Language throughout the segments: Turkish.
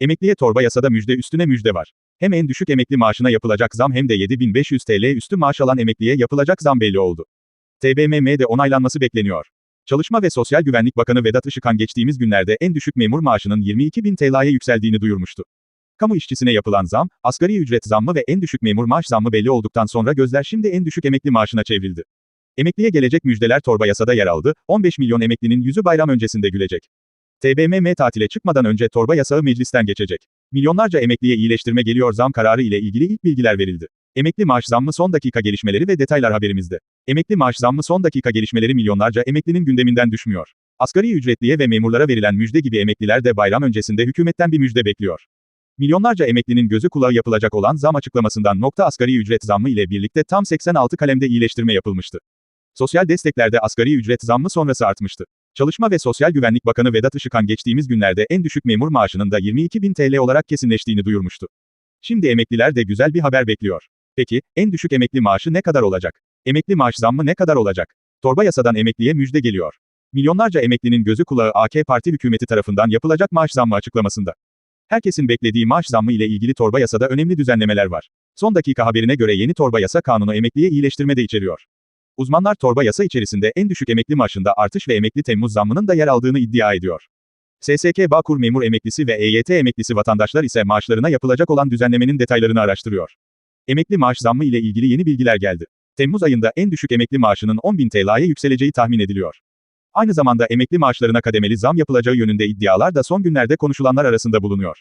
Emekliye torba yasada müjde üstüne müjde var. Hem en düşük emekli maaşına yapılacak zam hem de 7500 TL üstü maaş alan emekliye yapılacak zam belli oldu. TBMM'de onaylanması bekleniyor. Çalışma ve Sosyal Güvenlik Bakanı Vedat Işıkhan geçtiğimiz günlerde en düşük memur maaşının 22.000 TL'ye yükseldiğini duyurmuştu. Kamu işçisine yapılan zam, asgari ücret zammı ve en düşük memur maaş zammı belli olduktan sonra gözler şimdi en düşük emekli maaşına çevrildi. Emekliye gelecek müjdeler torba yasada yer aldı, 15 milyon emeklinin yüzü bayram öncesinde gülecek. TBMM tatile çıkmadan önce torba yasağı meclisten geçecek. Milyonlarca emekliye iyileştirme geliyor zam kararı ile ilgili ilk bilgiler verildi. Emekli maaş zammı son dakika gelişmeleri ve detaylar haberimizde. Emekli maaş zammı son dakika gelişmeleri milyonlarca emeklinin gündeminden düşmüyor. Asgari ücretliye ve memurlara verilen müjde gibi emekliler de bayram öncesinde hükümetten bir müjde bekliyor. Milyonlarca emeklinin gözü kulağı yapılacak olan zam açıklamasından nokta asgari ücret zammı ile birlikte tam 86 kalemde iyileştirme yapılmıştı. Sosyal desteklerde asgari ücret zammı sonrası artmıştı. Çalışma ve Sosyal Güvenlik Bakanı Vedat Işıkhan geçtiğimiz günlerde en düşük memur maaşının da 22.000 TL olarak kesinleştiğini duyurmuştu. Şimdi emekliler de güzel bir haber bekliyor. Peki, en düşük emekli maaşı ne kadar olacak? Emekli maaş zammı ne kadar olacak? Torba yasadan emekliye müjde geliyor. Milyonlarca emeklinin gözü kulağı AK Parti hükümeti tarafından yapılacak maaş zammı açıklamasında. Herkesin beklediği maaş zammı ile ilgili torba yasada önemli düzenlemeler var. Son dakika haberine göre yeni torba yasa kanunu emekliye iyileştirme de içeriyor. Uzmanlar torba yasa içerisinde en düşük emekli maaşında artış ve emekli Temmuz zammının da yer aldığını iddia ediyor. SSK Bağkur memur emeklisi ve EYT emeklisi vatandaşlar ise maaşlarına yapılacak olan düzenlemenin detaylarını araştırıyor. Emekli maaş zammı ile ilgili yeni bilgiler geldi. Temmuz ayında en düşük emekli maaşının 10.000 TL'ye yükseleceği tahmin ediliyor. Aynı zamanda emekli maaşlarına kademeli zam yapılacağı yönünde iddialar da son günlerde konuşulanlar arasında bulunuyor.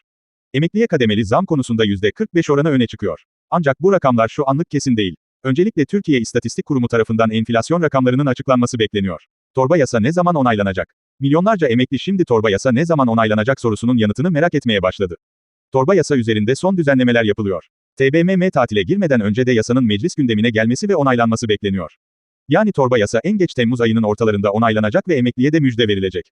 Emekliye kademeli zam konusunda %45 oranı öne çıkıyor. Ancak bu rakamlar şu anlık kesin değil. Öncelikle Türkiye İstatistik Kurumu tarafından enflasyon rakamlarının açıklanması bekleniyor. Torba yasa ne zaman onaylanacak? Milyonlarca emekli şimdi torba yasa ne zaman onaylanacak sorusunun yanıtını merak etmeye başladı. Torba yasa üzerinde son düzenlemeler yapılıyor. TBMM tatile girmeden önce de yasanın meclis gündemine gelmesi ve onaylanması bekleniyor. Yani torba yasa en geç Temmuz ayının ortalarında onaylanacak ve emekliye de müjde verilecek.